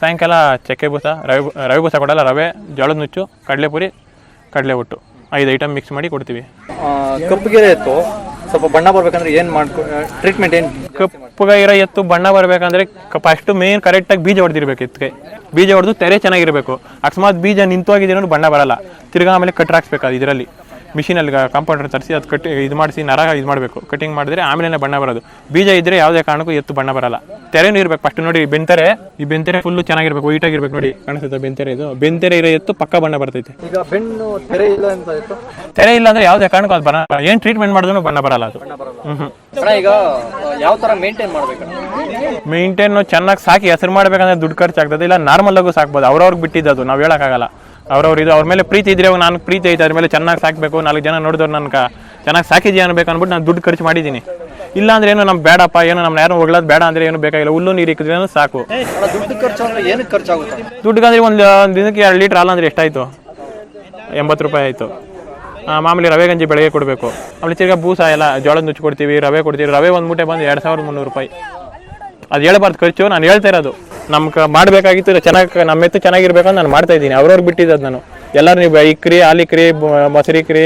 ಸಾಯಂಕಾಲ ಚಕ್ಕೆ ಬೂಸ ರವೆ ರವೆ ಬೂಸ ಕೊಡಲ್ಲ ರವೆ ಜೋಳದ ನುಚ್ಚು ಕಡಲೆಪುರಿ ಕಡಲೆ ಒಟ್ಟು ಐದು ಐಟಮ್ ಮಿಕ್ಸ್ ಮಾಡಿ ಕೊಡ್ತೀವಿ. ಕಪ್ಪುಗೆರೆ ಎತ್ತು. ಸ್ವಲ್ಪ ಬಣ್ಣ ಬರ್ಬೇಕಂದ್ರೆ ಏನ್ ಮಾಡ್ಕೊ ಟ್ರೀಟ್ಮೆಂಟ್ ಏನ್? ಕಪ್ಪಗ ಇರೋ ಎತ್ತು ಬಣ್ಣ ಬರಬೇಕಂದ್ರೆ ಫಸ್ಟ್ ಮೇನ್ ಕರೆಕ್ಟಾಗಿ ಬೀಜ ಹೊಡೆದಿರ್ಬೇಕು ಎತ್ತಿಗೆ. ಬೀಜ ಹೊಡೆದು ತೆರೆ ಚೆನ್ನಾಗಿರಬೇಕು. ಅಕಸ್ಮಾತ್ ಬೀಜ ನಿಂತೋಗಿದ್ರೆ ಬಣ್ಣ ಬರಲ್ಲ. ತಿರ್ಗಾ ಆಮೇಲೆ ಕಟ್ ಹಾಕ್ಬೇಕು ಅದು ಇದರಲ್ಲಿ. ಮಿಷಿನಲ್ಲಿ ಕಾಂಪೌಂಡರ್ ತರಿಸಿ ಅದು ಕಟ್ಟಿ ಇದು ಮಾಡಿಸಿ ನರ ಇದು ಮಾಡಬೇಕು. ಕಟಿಂಗ್ ಮಾಡಿದ್ರೆ ಆಮೇಲೆ ಬಣ್ಣ ಬರೋದು. ಬೀಜ ಇದ್ರೆ ಯಾವುದೇ ಕಾರಣಕ್ಕೂ ಎತ್ತು ಬಣ್ಣ ಬರಲ್ಲ. ತೆರೆನೂ ಇರಬೇಕು ಫಸ್ಟ್ ನೋಡಿ ಬೆಂತೆರೆ. ಈ ಬೆಂತೆರೆ ಫುಲ್ಲು ಚೆನ್ನಾಗಿರ್ಬೇಕು ವೈಟ್ ಆಗಿರ್ಬೇಕು ನೋಡಿ ಕಾಣಿಸುತ್ತೆ ಬೆಂತೆರೆ ಇದು. ಬೆಂತೆರೆ ಇರೋ ಎತ್ತು ಪಕ್ಕ ಬಣ್ಣ ಬರ್ತೈತೆ. ಈಗ ಬೆನ್ನು ತೆರೆ ಇಲ್ಲ ಅಂತ ತೆರೆ ಇಲ್ಲ ಅಂದ್ರೆ ಯಾವುದೇ ಕಾರಣಕ್ಕೂ ಅದು ಬಣ್ಣ ಏನು ಟ್ರೀಟ್ಮೆಂಟ್ ಮಾಡಿದ್ರು ಬಣ್ಣ ಬರಲ್ಲ ಅದು. ಹ್ಞೂ ಈಗ ಯಾವ ಥರ ಮೇಂಟೈನ್ ಮಾಡಬೇಕು ಮೇಂಟೈನ್ ಚೆನ್ನಾಗಿ ಸಾಕಿ ಹೆಸರು ಮಾಡ್ಬೇಕಂದ್ರೆ ದುಡ್ಡು ಖರ್ಚಾಗ್ತದೆ. ಇಲ್ಲ ನಾರ್ಮಲ್ ಆಗು ಸಾಕ್ಬೋದು. ಅವ್ರವ್ರಿಗೆ ಬಿಟ್ಟಿದ್ದು ಅದು. ನಾವು ಹೇಳೋಕ್ಕಾಗಲ್ಲ. ಅವ್ರವ್ರು ಇದು ಅವ್ರ ಮೇಲೆ ಪ್ರೀತಿ ಇದ್ರೆ ನಾನು ಪ್ರೀತಿ ಐತೆ, ಅದ್ರ ಮೇಲೆ ಚೆನ್ನಾಗಿ ಸಾಕಬೇಕು, ನಾಲ್ಕು ಜನ ನೋಡಿದವ್ರು ನನ್ಗೆ ಚೆನ್ನಾಗಿ ಸಾಕಿದ್ಯಾ ಅನ್ಬೇಕು ಅಂದ್ಬಿಟ್ಟು ನಾನು ದುಡ್ಡು ಖರ್ಚು ಮಾಡಿದ್ದೀನಿ. ಇಲ್ಲ ಅಂದ್ರೆ ಏನು ನಮ್ಗೆ ಬೇಡಪ್ಪ ಏನು ನಮ್ಮ ಯಾರು ಹೋಗ್ಲೋದು ಬೇಡ ಅಂದ್ರೆ ಏನು ಬೇಕಾಗಿಲ್ಲ, ಹುಲ್ಲು ನೀರು ಇಕ್ಕಿದ್ರೆ ಸಾಕು. ದುಡ್ಡು ಖರ್ಚು ಅಂದ್ರೆ ಒಂದು ದಿನಕ್ಕೆ ಎರಡು ಲೀಟ್ರ್ ಹಾಲು ಅಂದ್ರೆ ಎಷ್ಟಾಯಿತು? ಎಂಬತ್ತು ರೂಪಾಯಿ ಆಯಿತು. ಮಾಮೂಲಿ ರವೆ ಗಂಜಿ ಬೆಳಗ್ಗೆ ಕೊಡಬೇಕು. ಆಮೇಲೆ ತಿರ್ಗಾ ಬೂಸ ಎಲ್ಲ, ಜೋಳದ ನುಚ್ಚು ಕೊಡ್ತೀವಿ, ರವೆ ಕೊಡ್ತೀವಿ, ರವೆ ಒಂದು ಮೂಟೆ ಬಂದು ಎರಡು ಸಾವಿರದ ಮುನ್ನೂರು ರೂಪಾಯಿ. ಅದು ಹೇಳ್ಬಾರ್ದು ಖರ್ಚು, ನಾನು ಹೇಳ್ತಾ ಇರೋದು. ನಮ್ಗೆ ಮಾಡಬೇಕಾಗಿತ್ತು ಚೆನ್ನಾಗಿ ನಮ್ಮ ಎತ್ತು ಚೆನ್ನಾಗಿರ್ಬೇಕು ಅಂತ ನಾನು ಮಾಡ್ತಾ ಇದ್ದೀನಿ. ಅವ್ರವ್ರಿಗೆ ಬಿಟ್ಟಿದ್ದು ನಾನು. ಎಲ್ಲರೂ ನೀವು ಇಕ್ರಿ ಹಾಲಿಕ್ರಿ ಮೊಸರಿ ಕ್ರಿ,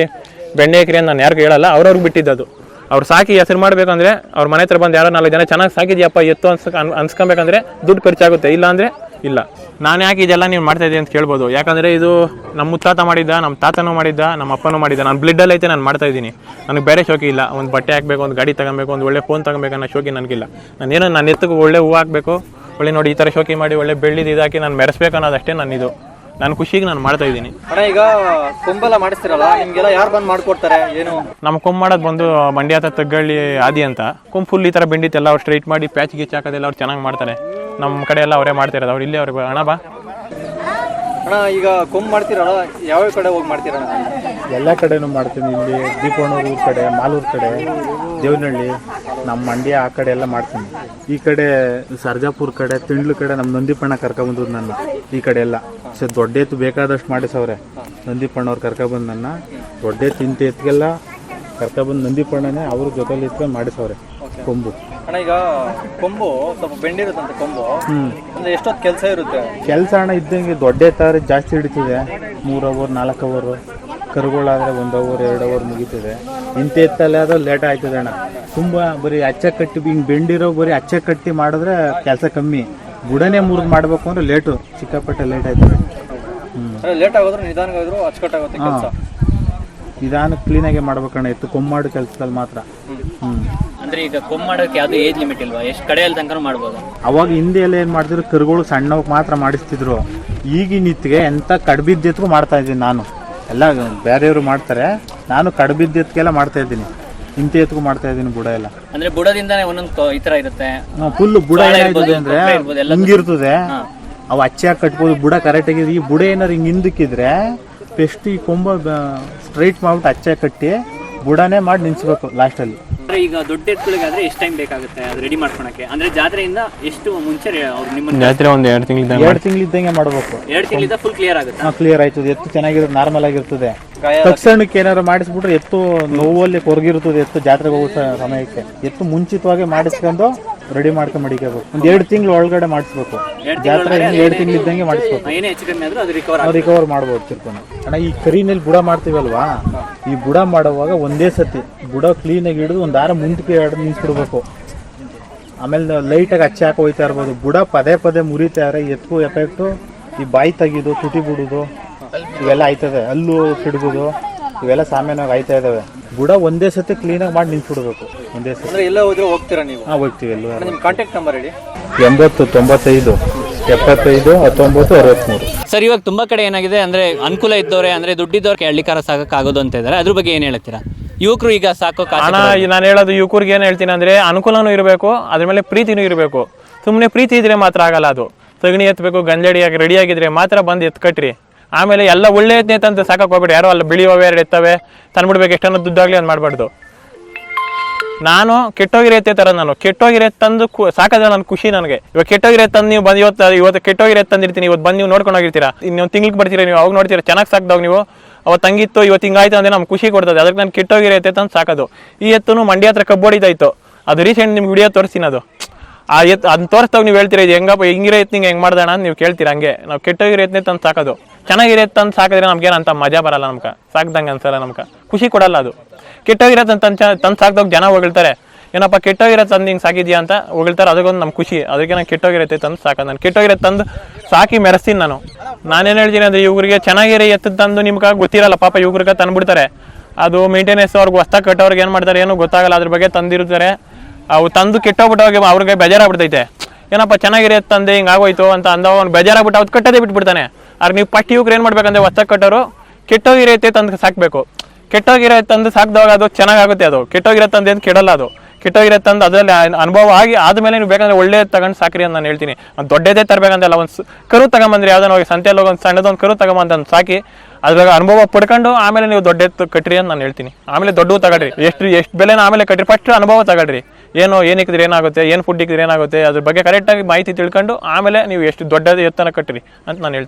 ಬೆಣ್ಣೆ ಕ್ರಿ ಅಂತ ನಾನು ಯಾರಿಗೂ ಹೇಳಲ್ಲ ಅವ್ರವ್ರಿಗೆ ಬಿಟ್ಟಿದ್ದದು. ಅವ್ರು ಸಾಕಿ ಹೆಸರು ಮಾಡಬೇಕಂದ್ರೆ, ಅವ್ರ ಮನೆ ಹತ್ರ ಬಂದು ಯಾರೋ ನಾಲ್ಕು ಜನ ಚೆನ್ನಾಗಿ ಸಾಕಿದ್ಯಪ್ಪ ಎತ್ತು ಅನ್ಸ್ ಅನ್, ಅನ್ಸ್ಕೊಬೇಕಂದ್ರೆ ದುಡ್ಡು ಖರ್ಚಾಗುತ್ತೆ. ಇಲ್ಲ ಅಂದರೆ ಇಲ್ಲ. ನಾನು ಯಾಕೆ ಇದೆಲ್ಲ ನೀವು ಮಾಡ್ತಾ ಇದ್ದೀನಿ ಅಂತ ಕೇಳ್ಬೋದು. ಯಾಕಂದರೆ ಇದು ನಮ್ಮ ಮುತ್ತಾತ ಮಾಡಿದ್ದ, ನಮ್ಮ ತಾತನೂ ಮಾಡಿದ್ದ, ನಮ್ಮ ಅಪ್ಪನೂ ಮಾಡಿದ್ದ. ನಾನು ಬ್ಲಡ್ಡಲ್ಲಿ ಐತೆ, ನಾನು ಮಾಡ್ತಾ ಇದ್ದೀನಿ. ನನಗೆ ಬೇರೆ ಶೋಕಿ ಇಲ್ಲ. ಒಂದು ಬಟ್ಟೆ ಹಾಕಬೇಕು, ಒಂದು ಗಾಡಿ ತಗೊಬೇಕು, ಒಂದು ಒಳ್ಳೆ ಫೋನ್ ತಗೊಬೇಕು ಅನ್ನೋ ಶೋಕಿ ನನಗಿಲ್ಲ. ನಾನೇನು ನನ್ನ ಎತ್ತಿಗೆ ಒಳ್ಳೆ ಹೂವು ಹಾಕಬೇಕು ಒಳ್ಳೆ ನೋಡಿ ಈ ಥರ ಶೋಕಿ ಮಾಡಿ ಒಳ್ಳೆ ಬೆಳ್ಳಿದು ಇದಾಕಿ ನಾನು ಮೆರೆಸ್ಬೇಕು ಅನ್ನೋದಷ್ಟೇ ನನ್ನಿದು. ನಾನು ಖುಷಿಗೆ ನಾನು ಮಾಡ್ತಾ ಇದ್ದೀನಿ. ಅಣ್ಣ ಈಗ ಕೊಂಬೆಲ್ಲ ಮಾಡಿಸ್ತಿರಲ್ಲ ನಿಮ್ಗೆಲ್ಲ ಯಾರು ಬಂದು ಮಾಡ್ಕೊಡ್ತಾರೆ ಏನು? ನಮ್ಮ ಕೊಂಬ್ ಮಾಡೋದು ಬಂದು ಮಂಡ್ಯ ಹತ್ರ ತಗ್ಗಳ್ಳಿ ಆದಿ ಅಂತ. ಕುಂಪ್ ಫುಲ್ ಈ ಥರ ಬೆಂಡಿತ್ತೆಲ್ಲ ಅವ್ರು ಸ್ಟ್ರೈಟ್ ಮಾಡಿ ಪ್ಯಾಚ್ ಗೀಚ್ ಹಾಕೋದೆಲ್ಲ ಅವ್ರು ಚೆನ್ನಾಗಿ ಮಾಡ್ತಾರೆ. ನಮ್ಮ ಕಡೆ ಎಲ್ಲ ಅವರೇ ಮಾಡ್ತಿರೋದು ಅವ್ರು ಇಲ್ಲೇ ಅವ್ರಿಗೆ ಹಣ ಬಾ. ಅಣ್ಣ ಈಗ ಕೊಂಬ್ ಮಾಡ್ತೀರಲ್ಲ ಯಾವ್ಯಾವ ಕಡೆ ಹೋಗಿ ಮಾಡ್ತೀರಣ್ಣ? ಎಲ್ಲ ಕಡೆನೂ ಮಾಡ್ತೀನಿ ಇಲ್ಲಿ ದೀಪಣ್ಣೂರು ಊರ್ ಕಡೆ ಮಾಲೂರು ಕಡೆ ದೇವನಹಳ್ಳಿ ನಮ್ಮ ಮಂಡ್ಯ ಆ ಕಡೆ ಎಲ್ಲ ಮಾಡ್ತೀನಿ. ಈ ಕಡೆ ಸರ್ಜಾಪುರ ಕಡೆ ತಿಂಡ್ಲು ಕಡೆ ನಮ್ಮ ನಂದಿಪಣ್ಣ ಕರ್ಕೊಬಂದು ನನ್ನ ಈ ಕಡೆ ಎಲ್ಲ. ಸೊ ದೊಡ್ಡ ಎತ್ತು ಬೇಕಾದಷ್ಟು ಮಾಡಿಸವ್ರೆ ನಂದಿಪಣ್ಣವ್ರು ಕರ್ಕೊಬಂದು ನನ್ನ ದೊಡ್ಡ ಎತ್ತು ಇಂಥ ಎತ್ತಿಗೆಲ್ಲ ಕರ್ಕೊಬಂದು ನಂದಿಪಣ್ಣನೇ ಅವ್ರ ಜೊತೆಲಿ ಇಟ್ಕೊಂಡು ಮಾಡಿಸವ್ರೆ ಕೊಂಬು. ಅಣ್ಣ ಈಗ ಕೊಂಬು ಸ್ವಲ್ಪ ಬೆಂಡಿರುತ್ತಂತೆ ಕೊಂಬು. ಅಂದ್ರೆ ಎಷ್ಟೊತ್ತು ಕೆಲಸ ಇರುತ್ತೆ? ಕೆಲಸ ಅಣ್ಣ ಇದ್ದಂಗೆ ದೊಡ್ಡ ಎತ್ತಾದ್ರೆ ಜಾಸ್ತಿ ಹಿಡಿತಿದೆ. ಮೂರು ಅವರ್ ನಾಲ್ಕು ಅವರು ಕರುಗಳಾದ್ರೆ ಒಂದು ಅವರ್ ಎರಡು ಅವರ್ ಮುಗೀತದೆ. ಇಂಥ ಎತ್ತಲ್ಲಿ ಆದ್ರೆ ಲೇಟ್ ಆಯ್ತದೆ ಅಣ್ಣ. ತುಂಬ ಬರೀ ಅಚ್ಚ ಕಟ್ಟಿ ಹಿಂಗೆ ಬೆಂಡಿರೋ ಬರೀ ಅಚ್ಚ ಕಟ್ಟಿ ಮಾಡಿದ್ರೆ ಕೆಲಸ ಕಮ್ಮಿ. ಬುಡನೆ ಮುರಿದು ಮಾಡಬೇಕು ಅಂದ್ರೆ ಲೇಟು. ಸಿಕ್ಕಾಪಟ್ಟೆ ಲೇಟ್ ಆಯ್ತದೆ. ಲೇಟ್ ಆಗೋದ್ರೆ ನಿಧಾನಗಾದ್ರು ಅಚ್ಚುಕಟ್ಟಾಗುತ್ತೆ ಕೆಲಸ. ನಿಧಾನ ಕ್ಲೀನಾಗೆ ಮಾಡ್ಬೇಕಣ್ಣ ಎತ್ತು. ಕೊಮ್ಮಾಡು ಕೆಲಸದಲ್ಲಿ ಮಾತ್ರ. ಹ್ಞೂ ಅಂದ್ರೆ ಈಗ ಕೊಮ್ ಮಾಡೋಕೆ ಯಾವ್ದು ಏಜ್ ಲಿಮಿಟ್ ಇಲ್ವಾ? ಎಷ್ಟು ಕಡೆಯಲ್ಲಿ ತನಕ ಮಾಡ್ಬೋದು. ಅವಾಗ ಹಿಂದೆ ಎಲ್ಲ ಏನು ಮಾಡ್ತಿದ್ರು? ಕರುಗಳು ಸಣ್ಣವಕ್ಕೆ ಮಾತ್ರ ಮಾಡಿಸ್ತಿದ್ರು. ಈಗಿನ ಇತ್ತಿಗೆ ಎಂತ ಕಡ್ಬಿದ್ದೆತ್ಗೂ ಮಾಡ್ತಾ ಇದ್ದೀನಿ ನಾನು. ಎಲ್ಲ ಬೇರೆಯವರು ಮಾಡ್ತಾರೆ. ನಾನು ಕಡ್ಬಿದ್ದೆತ್ಗೆಲ್ಲ ಮಾಡ್ತಾ ಇದ್ದೀನಿ. ಇಂತೆ ಎತ್ಗೂ ಮಾಡ್ತಾ ಇದ್ದೀನಿ ಬುಡ ಎಲ್ಲ. ಅಂದ್ರೆ ಬುಡದಿಂದಾನೇ ಒಂದೊಂದು ಈ ತರ ಇರುತ್ತೆ. ಫುಲ್ ಬುಡ ಇರ್ಬೋದು, ಅಂದ್ರೆ ಹಿಂಗಿರ್ತದೆ. ಅವು ಅಚ್ಚಾಗಿ ಕಟ್ಬೋದು ಬುಡ ಕರೆಕ್ಟ್ ಆಗಿದೆ ಈ ಬುಡ ಏನಾರು ಹಿಂಗೆ ಹಿಂದಕ್ಕಿದ್ರೆ ಪೆಸ್ಟ್ ಈ ಕೊಂಬ ಸ್ಟ್ರೈಟ್ ಮಾಡ್ಬಿಟ್ಟು ಅಚ್ಚೆ ಕಟ್ಟಿ ಬುಡನೇ ಮಾಡಿ ನಿಲ್ಸ್ಬೇಕು ಲಾಸ್ಟಲ್ಲಿ ಈಗ ದೊಡ್ಡ ಎತ್ತುಗಳಿಗಾದ್ರೆ ಎಷ್ಟು ಟೈಮ್ ಬೇಕಾಗುತ್ತೆ ಅದು ರೆಡಿ ಮಾಡ್ಕೊಳಕ್ಕೆ? ಅಂದ್ರೆ ಜಾತ್ರೆಯಿಂದ ಎಷ್ಟು ಮುಂಚೆ ಅವ್ರು ನಿಮ್ಮ ಜಾತ್ರೆ ಒಂದು ಎರಡು ತಿಂಗಳಿಂದ ಎರಡು ತಿಂಗಳಿದ್ದಂಗೆ ಮಾಡಬೇಕು. ಎರಡು ತಿಂಗಳಿಂದ ಫುಲ್ ಕ್ಲಿಯರ್ ಆಗುತ್ತೆ? ಕ್ಲಿಯರ್ ಆಯ್ತದೆ. ಎತ್ತು ಚೆನ್ನಾಗಿರೋದು ನಾರ್ಮಲ್ ಆಗಿರ್ತದೆ. ತಕ್ಷಣಕ್ಕೆ ಏನಾದ್ರು ಮಾಡಿಸ್ಬಿಟ್ರೆ ಎತ್ತು ನೋವಲ್ಲಿ ಕೊರಗಿರ್ತದೆ ಎತ್ತು ಜಾತ್ರೆಗೆ ಹೋಗೋ ಸ- ಸಮಯಕ್ಕೆ. ಎತ್ತು ಮುಂಚಿತವಾಗಿ ಮಾಡಿಸ್ಕೊಂಡು ರೆಡಿ ಮಾಡ್ಕೊಂಡು ಮಡಿಕೋಬೇಕು. ಒಂದ್ ಎರಡು ತಿಂಗಳು ಒಳಗಡೆ ಮಾಡಿಸ್ಬೇಕು. ಜಾತ್ರೆ ಎರಡು ಮಾಡಿಸ್ಬೇಕು. ಅದು ರಿಕವರ್ ನಾವು ರಿಕವರ್ ಮಾಡ್ಬೋದು ತಿರ್ಕೊಂಡು ಅಣ್ಣ ಈ ಕರಿನಲ್ಲಿ ಬುಡ ಮಾಡ್ತೀವಲ್ವಾ? ಈ ಬುಡ ಮಾಡುವಾಗ ಒಂದೇ ಸತಿ. ಬುಡ ಕ್ಲೀನಾಗಿ ಹಿಡಿದು ಒಂದು ದಾರ ಮುಂದಕ್ಕೆ ಎರಡು ನಿಂತ್ಬಿಡ್ಬೇಕು ಆಮೇಲೆ ಲೈಟಾಗಿ ಹಚ್ಚಿ ಹಾಕಿ ಹೋಯ್ತಾ ಇರ್ಬೋದು. ಬುಡ ಪದೇ ಪದೇ ಮುರಿತಾ ಇದ್ರೆ ಎತ್ಕೋ ಎಫೆಕ್ಟು ಈ ಬಾಯಿ ತೆಗೆದು ತುಟಿ ಬಿಡೋದು ಇವೆಲ್ಲ ಆಯ್ತದೆ. ಅಲ್ಲೂ ಸಿಡ್ಬೋದು ಇವೆಲ್ಲ ಸಾಮಾನ್ಯವಾಗಿ ಆಯ್ತಾ ಇದಾವೆ. ಬುಡ ಒಂದೇ ಸತಿ ಕ್ಲೀನಾಗಿ ಮಾಡಿ ನಿಂತ್ಬಿಡ್ಬೇಕು ಒಂದೇ ಸತಿ. ಎಲ್ಲ ಹೋದ್ರೆ ಹೋಗ್ತೀರಾ ನೀವು? ಹಾಂ ಹೋಗ್ತೀವಿ ಎಲ್ಲೂ. ಕಾಂಟ್ಯಾಕ್ಟ್ ನಂಬರ್ ಹೇಳಿ. ಎಂಬತ್ತು ತೊಂಬತ್ತೈದು. ಎಪ್ಪತ್ತೈದು ಹತ್ತೊಂಬತ್ತು ಅರವತ್ತ್ಮೂರು ಸರ್ ಇವಾಗ ತುಂಬಾ ಕಡೆ ಏನಾಗಿದೆ ಅಂದ್ರೆ ಅನುಕೂಲ ಇದ್ದವ್ರೆ ಅಂದ್ರೆ ದುಡ್ಡಿದ್ದವ್ರಿಗೆ ಹಳ್ಳಿಕಾರ ಸಾಕಕ್ ಆಗೋದು ಅಂತ ಇದಾರೆ ಅದ್ರ ಬಗ್ಗೆ ಏನ್ ಹೇಳ್ತೀರಾ? ಯುವಕರು ಈಗ ಸಾಕೋ ಹಣ ನಾನು ಹೇಳೋದು ಯುವಕರಿಗೆ ಏನು ಹೇಳ್ತೀನಿ ಅಂದರೆ ಅನುಕೂಲನೂ ಇರಬೇಕು ಅದ್ರ ಮೇಲೆ ಪ್ರೀತಿನೂ ಇರಬೇಕು. ಸುಮ್ಮನೆ ಪ್ರೀತಿ ಇದ್ರೆ ಮಾತ್ರ ಆಗಲ್ಲ ಅದು. ಸಗಣಿ ಎತ್ತಬೇಕು ಗಂಜಡಿಯಾಗಿ ರೆಡಿಯಾಗಿದ್ರೆ ಮಾತ್ರ ಬಂದು ಎತ್ಕಟ್ರಿ. ಆಮೇಲೆ ಎಲ್ಲ ಒಳ್ಳೆ ಎತ್ತನೆ ತಂದು ಸಾಕಕ್ಕೆ ಹೋಗ್ಬೇಡಿ. ಯಾರೋ ಬಿಳಿ ಬಿಳಿಯೋವೆ ಎರಡು ಎತ್ತವೆ ತಂದ್ಬಿಡ್ಬೇಕು. ಎಷ್ಟೊಂದು ದುಡ್ಡಾಗಲಿ ಅಂತ ಮಾಡಬಾರ್ದು. ನಾನು ಕೆಟ್ಟೋಗಿರೋ ಎತ್ತೆ ತರ ನಾನು. ಕೆಟ್ಟೋಗಿರೋ ತಂದು ನನ್ ನನ್ನ ಖುಷಿ ನನಗೆ. ಇವಾಗ ಕೆಟ್ಟೋಗಿರೋ ತಂದು ನೀವು ಬಂದು ಇವತ್ತು ಇವತ್ತು ಕೆಟ್ಟೋಗಿರೋ ತಂದಿರ್ತೀನಿ. ಇವತ್ತು ಬಂದು ನೀವು ನೋಡ್ಕೊಂಡೋಗಿರ್ತೀರಾ ಇನ್ನೊಂದು ತಿಂಗ್ಳಿಗೆ ಬರ್ತೀರಾ ನೀವು? ಅವಾಗ ನೋಡ್ತೀರಾ? ಚೆನ್ನಾಗಿ ಸಾಕ್ದಾಗ ನೀವು? ಅವತ್ತು ತಂಗಿತ್ತು ಇವತ್ತು ಹಿಂಗಾಯ್ತು ಅಂದ್ರೆ ನಮ್ಗೆ ಖುಷಿ ಕೊಡ್ತದೆ. ಅದಕ್ಕೆ ನಾನು ಕೆಟ್ಟೋಗಿರೋ ತಂದು ಸಾಕೋದು. ಈ ಎತ್ತೂ ಮಂಡ್ಯ ಹತ್ರ ಕಬ್ಬೊಡಿತಾಯಿತ್ತು ಅದು ರೀಸೆಂಟ್ ನಿಮ್ಗೆ ವಿಡಿಯೋ ತೋರಿಸ್ತೀನಿ ಅದು. ಆ ಎತ್ ಅದನ್ನ ತೋರಿಸ್ದಾಗ ನೀವು ಹೇಳ್ತೀರಾ, ಇದು ಹೆಂಗಪ್ಪ, ಹಿಂಗಿರೋ ಎತ್ತು ಹಿಂಗೆ ಹೆಂಗೆ ಮಾಡ್ದಣ? ಅಂತ ನೀವು ಕೇಳ್ತೀರಾ ಹಂಗೆ. ನಾವು ಕೆಟ್ಟೋಗಿರೋ ಎತ್ತನೇ ತಂದು ಸಾಕೋದು. ಚೆನ್ನಾಗಿರೋ ತಂದು ಸಾಕಿದ್ರೆ ನಮ್ಗೇನು ಅಂತ ಮಜಾ ಬರಲ್ಲ ನಮ್ಗೆ. ಸಾಕ್ದಂಗೆ ಅನ್ಸಲ್ಲ ನಮ್ಗೆ. ಖುಷಿ ಕೊಡಲ್ಲ ಅದು. ಕೆಟ್ಟೋಗಿರೋ ತಂದು ತಂದು ಸಾಕ್ದಾಗ ಜನ ಹೊಗಳ್ತಾರೆ. ಏನಪ್ಪ ಕೆಟ್ಟೋಗಿರೋ ತಂದು ಹಿಂಗೆ ಸಾಕಿದ್ಯಾ ಅಂತ ಹೊಗಳ್ತಾರೆ. ಅದಕ್ಕೊಂದು ನಮ್ಮ ಖುಷಿ. ಅದಕ್ಕೆ ನಾನು ಕೆಟ್ಟೋಗಿರತ್ತೆ ತಂದು ಸಾಕೋದು ನಾನು. ಕೆಟ್ಟೋಗಿರೋ ತಂದು ಸಾಕಿ ಮೆರೆಸ್ತೀನಿ ನಾನು. ನಾನೇನು ಹೇಳ್ತೀನಿ ಅಂದರೆ, ಇವ್ರಿಗೆ ಚೆನ್ನಾಗಿರಿ ಎತ್ತು ತಂದು ನಿಮ್ಗೆ ಗೊತ್ತಿರಲ್ಲ. ಪಾಪ ಇವ್ರಿಗೆ ತಂದುಬಿಡ್ತಾರೆ. ಅದು ಮೇಂಟೆನೆನ್ಸ್ ಅವ್ರಿಗೆ ಹೊಸ್ದಾಗಿ ಕಟ್ಟೋರ್ಗೆ ಏನು ಮಾಡ್ತಾರೆ ಏನೂ ಗೊತ್ತಾಗಲ್ಲ. ಅದ್ರ ಬಗ್ಗೆ ತಂದಿರ್ತಾರೆ ಅವು ತಂದು ಕೆಟ್ಟೋಗ್ಬಿಟ್ಟೋಗಿ ಅವ್ರಿಗೆ ಬೇಜಾರಾಗ್ಬಿಡ್ತೈತೆ. ಏನಪ್ಪ, ಚೆನ್ನಾಗಿರೋ ತಂದೆ ಹಿಂಗೆ ಆಗೋಯ್ತು ಅಂತ ಅಂದ ಅವ್ನು ಬೇಜಾರಾಗ್ಬಿಟ್ಟು ಅವ್ರು ಕಟ್ಟೋದೇ ಬಿಟ್ಬಿಡ್ತಾನೆ. ಆದ್ರೆ ನೀವು ಪಟ್ಟಿ ಇವ್ರು ಏನು ಮಾಡ್ಬೇಕಂದ್ರೆ ಹೊಸ್ದಾಗಿ ಕಟ್ಟೋರು ಕೆಟ್ಟೋಗಿರೈತೆ ತಂದು ಸಾಕಬೇಕು. ಕೆಟ್ಟೋಗಿರೋ ತಂದು ಸಾಕಿದಾಗ ಅದು ಚೆನ್ನಾಗಾಗುತ್ತೆ ಅದು. ಕೆಟ್ಟೋಗಿರೋ ತಂದು ಏನು ಕೆಡಲ್ಲ ಅದು. ಕೆಟ್ಟೋಗಿರೋ ತಂದು ಅದರಲ್ಲಿ ಅನ್- ಅನುಭವ ಆಗಿ ಆದಮೇಲೆ ನೀವು ಬೇಕಂದ್ರೆ ಒಳ್ಳೆ ತಗೊಂಡು ಸಾಕ್ರಿ ಅಂತ ನಾನು ಹೇಳ್ತೀನಿ. ಒಂದು ದೊಡ್ಡದೇ ತರಬೇಕಂತಲ್ಲ ಒಂದು ಕರು ತಗೊಂಬಂದ್ರಿ ಯಾವ್ದಾನ ಹೋಗಿ ಸಂತೆಯಲ್ಲಿ ಹೋಗಿ ಒಂದು ಸಣ್ಣದೊಂದು ಕರು ತಗೊಂಬಂದು ಸಾಕಿ ಅದ್ರಾಗ ಅನುಭವ ಪಡ್ಕೊಂಡು ಆಮೇಲೆ ನೀವು ದೊಡ್ಡ ಕಟ್ರಿ ಅಂತ ನಾನು ಹೇಳ್ತೀನಿ. ಆಮೇಲೆ ದೊಡ್ಡವು ತಗೊಳ್ರಿ. ಎಷ್ಟು ಎಷ್ಟು ಬೆಲೆನ ಆಮೇಲೆ ಕಟ್ರಿ. ಫಸ್ಟ್ ಅನುಭವ ತಗೊಳ್ರಿ. ಏನು ಏನು ಏನಾಗುತ್ತೆ, ಏನು ಫುಡ್ ಇಕ್ಕಿದ್ರೆ ಏನಾಗುತ್ತೆ, ಅದ್ರ ಬಗ್ಗೆ ಕರೆಕ್ಟಾಗಿ ಮಾಹಿತಿ ತಿಳ್ಕೊಂಡು ಆಮೇಲೆ ನೀವು ಎಷ್ಟು ದೊಡ್ಡದು ಎತ್ತನ ಕಟ್ಟಿರಿ ಅಂತ ನಾನು ಹೇಳ್ತೀನಿ.